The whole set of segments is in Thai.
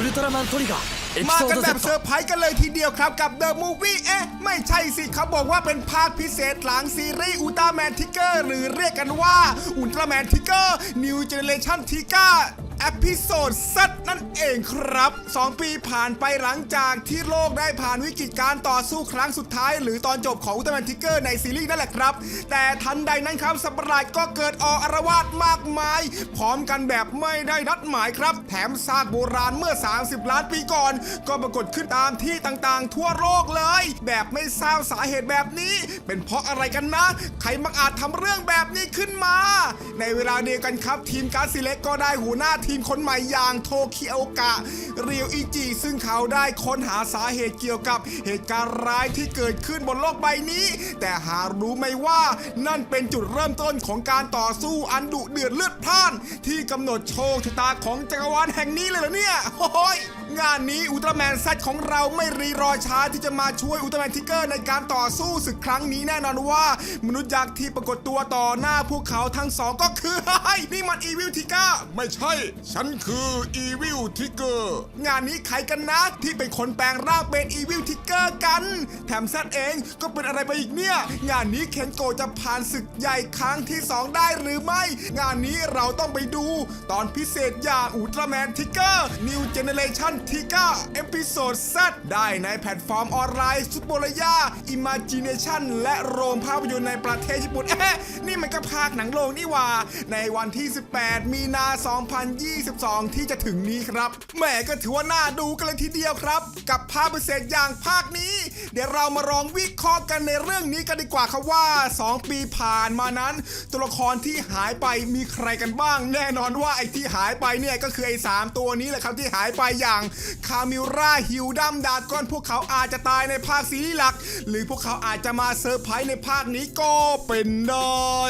อุลตร้าแมนทริกามากันแบบเซอร์ไพรส์กันเลยทีเดียวครับกับเดอะมูฟวี่เอ๊ะ ไม่ใช่สิเขาบอกว่าเป็นภาคพิเศษหลังซีรีส์อุลตร้าแมนทิกเกอร์หรือเรียกกันว่าอุลตร้าแมนทิกเกอร์นิวเจเนเรชั่นทิกเกอร์ อพิโซดซัดนั่นเองครับ 2 ปีผ่านไปหลังจากที่โลกได้ผ่านวิกฤตการต่อสู้ครั้งสุดท้าย หรือตอนจบของอุลตร้าแมนทิกเกอร์ในซีรีส์นั่นแหละครับ แต่ทันใดนั้นครับสัประหลาดก็เกิดออกอารวาสมากมาย พร้อมกันแบบไม่ได้นัดหมายครับ แถมซากโบราณเมื่อ 30 ล้านปีก่อน ก็ปรากฏขึ้นตามที่ต่างๆ ทั่วโลกเลย แบบไม่ทราบสาเหตุแบบนี้ เป็นเพราะอะไรกันนะ ใครมักอาจทำเรื่องแบบนี้ขึ้นมา ในเวลาเดียวกันครับ ทีมการดซีเล็กก็ได้หัวหน้าทีีมคนใหม่อย่างโทคิโอกะ เรียวอิจิ ซึ่งเขาได้ค้นหาสาเหตุเกี่ยวกับเหตุการณ์ร้ายที่เกิดขึ้นบนโลกใบนี้ แต่หารู้ไหมว่านั่นเป็นจุดเริ่มต้นของการต่อสู้อันดุเดือดเลือดพล่าน ที่กำหนดโชคชะตาของจักรวาลแห่งนี้เลยเหรอเนี่ยโอ้ย งานนี้อุลตร้าแมนซัดของเราไม่รีรอช้าที่จะมาช่วยอุลตร้าแมนทิกเกอร์ในการต่อสู้ศึกครั้งนี้แน่นอนว่า มนุษย์ยักษ์ที่ปรากฏตัวต่อหน้าพวกเขาทั้งสองก็คือเฮ้ยนี่มันอีวิลทิกเกอร์ไม่ใช่ ฉันคืออีวิลทิกเกอร์งานนี้ใครกันนะที่เป็นคนแปลงร่างเป็นอีวิลทิกเกอร์กัน แถมซัดเองก็เป็นอะไรไปอีกเนี่ย งานนี้เคนโกะจะผ่านศึกใหญ่ครั้งที่ 2 ได้หรือไม่ งานนี้เราต้องไปดู ตอนพิเศษอย่างอุลตร้าแมนทิกเกอร์ New Generation t i g a เทิก้าเอพิโซด Z ได้ในแพลตฟอร์มออนไลน์ซุปโปรยา Imagination และโรงภาพยนตร์ในประเทศญี่ปุ่นเอ๊ะนี่มันก็ภาคหนังโรงนี่ว่า ในวันที่ 18 มีนา 2022 ที่จะถึงนี้ครับแหมก็ถือว่าน่าดูกันเลยทีเดียวครับ กับภาพพิเศษอย่างภาคนี้ เดี๋ยวเรามาลองวิเคราะห์กันในเรื่องนี้กันดีกว่าครับว่า 2 ปีผ่านมานั้น ตัวละครที่หายไปมีใครกันบ้าง แน่นอนว่าไอ้ที่หายไปเนี่ยก็คือไอ้สามตัวนี้แหละครับที่หายไปอย่างคามิราฮิวดัมดาก้อนพวกเขาอาจจะตายในภาคซีรีส์หลัก หรือพวกเขาอาจจะมาเซอร์ไพรส์ในภาคนี้ก็เป็นได้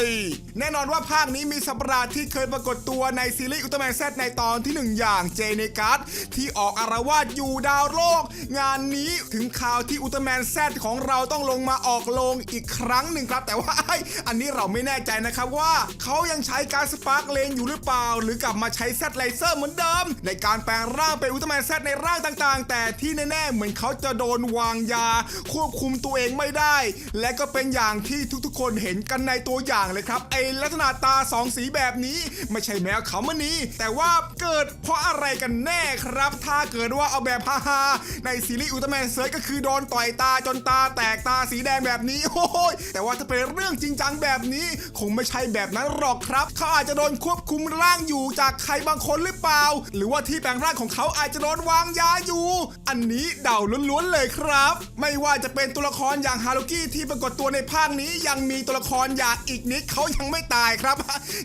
แน่นอนว่าภาคนี้มีสัปราที่เคยปรากฏตัวในซีรีส์อุลตร้าแมนแซในตอนที่หนึ่งอย่างเจเนกัสที่ออกอารวาสอยู่ดาวโลก งานนี้ถึงข่าวที่อุลตร้าแมนแซของเราต้องลงมาออกโรงอีกครั้งหนึ่งครับ แต่ว่าอ้อันนี้เราไม่แน่ใจนะครับว่าเขายังใช้การสปาร์กเลนอยู่หรือเปล่า หรือกลับมาใช้แซดไลเซอร์เหมือนเดิม ในการแปลงร่างเป็นอุลตร้าแมนแซในร่างต่างๆ แต่ที่แน่ๆ เหมือนเขาจะโดนวางยา ควบคุมตัวเองไม่ได้ และก็เป็นอย่างที่ทุกๆ คนเห็นกันในตัวอย่างเลยครับไอลักษณะตาสองสีแบบนี้ ไม่ใช่แมวเขามณีแต่ว่าเกิดเพราะอะไรกันแน่ครับ ถ้าเกิดว่าเอาแบบฮาๆในซีรีส์อุลตร้าแมนเซิร์ชก็คือโดนต่อยตาจนตาแตกตาสีแดงแบบนี้โอ้ยแต่ว่าถ้าเป็นเรื่องจริงจังแบบนี้ คงไม่ใช่แบบนั้นหรอกครับ เขาอาจจะโดนควบคุมร่างอยู่จากใครบางคนหรือเปล่า หรือว่าที่แปลงร่างของเขาอาจจะโดนวางยาอยู่ อันนี้เดาล้วนๆเลยครับ ไม่ว่าจะเป็นตัวละครอย่างฮารุกี้ที่ปรากฏตัวในภาคนี้ยังมีตัวละครอย่างอีกนิดเขายังไม่ตายครับ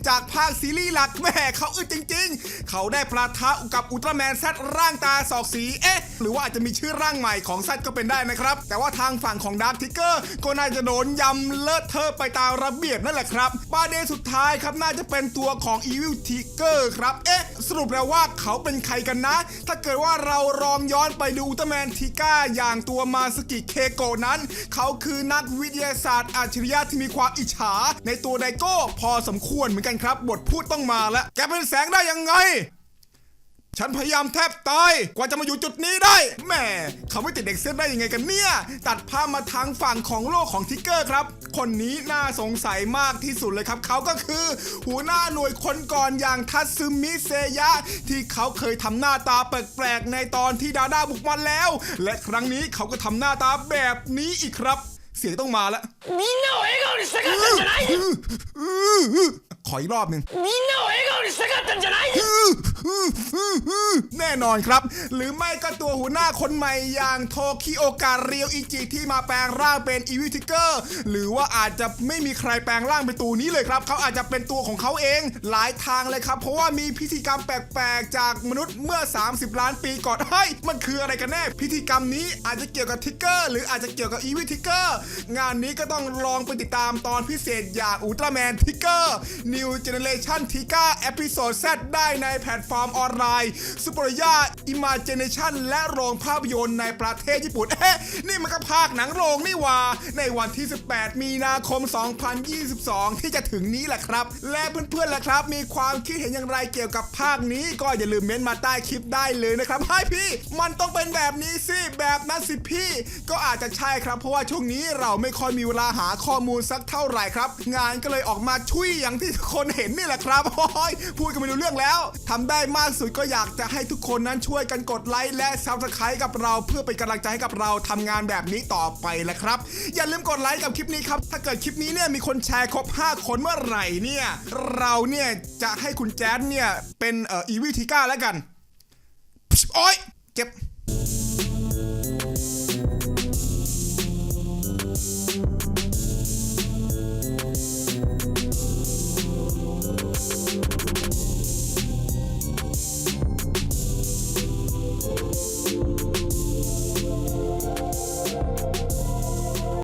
จากภาคซีรีส์หลักแม่เขาอึดจริง ๆ เขาได้ประทะกับอุลตร้าแมนแซดร่างตาสอกสีเอ๊ะ หรือว่าอาจจะมีชื่อร่างใหม่ของแซดก็เป็นได้นะครับ แต่ว่าทางฝั่งของดาร์คทิกเกอร์ก็น่าจะโดนยำเลอะเทอะไปตามระเบียบนั่นแหละครับประเด็นสุดท้ายครับน่าจะเป็นตัวของ Evil Tiger ครับเอ๊ะ สรุปแล้วว่าเขาเป็นใครกันนะ ถ้าเกิดว่าเราลองย้อนไปดูอุลตร้าแมนทิก้าอย่างตัวมาสกิเคโกะนั้น เขาคือนักวิทยาศาสตร์อัจฉริยะที่มีความอิจฉา ในตัวไดโก้พอสมควรเหมือนกันครับ บทพูดต้องมาแล้วแกเป็นแสงได้ยังไง ฉันพยายามแทบตาย กว่าจะมาอยู่จุดนี้ได้แม่เขาไม่ติดเด็กเส้นได้ยังไงกันเนี่ย ตัดภาพมาทางฝั่งของโลกของทิกเกอร์ครับ คนนี้น่าสงสัยมากที่สุดเลยครับ เขาก็คือ หัวหน้าหน่วยคนก่อนอย่างทัตซึมิเซยะ ที่เขาเคยทำหน้าตาแปลกๆในตอนที่ดาด้าบุกมาแล้ว และครั้งนี้เขาก็ทำหน้าตาแบบนี้อีกครับ เสียงต้องมาแล้วมินโนเอโกะนิสกัดตันจะไหนขออีกรอบหนึ่งนโนเอโกนิสกัตันจะไห แน่นอนครับ หรือไม่ก็ตัวหัวหน้าคนใหม่อย่างโทคิโอกาเรียวอิจิที่มาแปลงร่างเป็นอีวิทิกเกอร์หรือว่าอาจจะไม่มีใครแปลงร่างเป็นตัวนี้เลยครับเขาอาจจะเป็นตัวของเขาเองหลายทางเลยครับ เพราะว่ามีพิธีกรรมแปลกๆ จากมนุษย์เมื่อ 30 ล้านปีก่อนเฮ้ยมันคืออะไรกันแน่ พิธีกรรมนี้อาจจะเกี่ยวกับทิกเกอร์หรืออาจจะเกี่ยวกับอีวิทิกเกอร์งานนี้ก็ต้องลองไปติดตามตอนพิเศษอย่างอุลตร้าแมนทิกเกอร์ New Generation t i g a เอพิโซด Z ได้ในแพลตฟอร์มออนไลน์ซูเปอร์ย่าอิมาเจเนชันและโรงภาพยนตร์ในประเทศญี่ปุ่น เอ๊ะ นี่มันก็ภาคหนังโรงนี่ว่า ในวันที่ 18 มีนาคม 2022 ที่จะถึงนี้แหละครับ และเพื่อนๆล่ะครับ มีความคิดเห็นอย่างไรเกี่ยวกับภาคนี้ ก็อย่าลืมเม้นต์มาใต้คลิปได้เลยนะครับให้พี่ มันต้องเป็นแบบนี้สิแบบนั้นสิพี่ ก็อาจจะใช่ครับ เพราะว่าช่วงนี้เราไม่ค่อยมีเวลาหาข้อมูลสักเท่าไหร่ครับ งานก็เลยออกมาชุยอย่างที่คนเห็นนี่แหละครับโอ้ยพูดกันไม่รู้เรื่องแล้วทำได้มากสุดก็อยากจะให้ทุกคนนั้นช่วยกันกดไลค์และซับสไครต์กับเราเพื่อเป็นกำลังใจให้กับเราทำงานแบบนี้ต่อไปละครับ อย่าลืมกดไลค์กับคลิปนี้ครับ ถ้าเกิดคลิปนี้เนี่ยมีคนแชร์ครบ 5 คนเมื่อไหร่เนี่ย เราเนี่ยจะให้คุณแจ๊ดเนี่ยเป็นเอ่ออีวิทิก้าแล้วกันโอ๊ยเจ็บ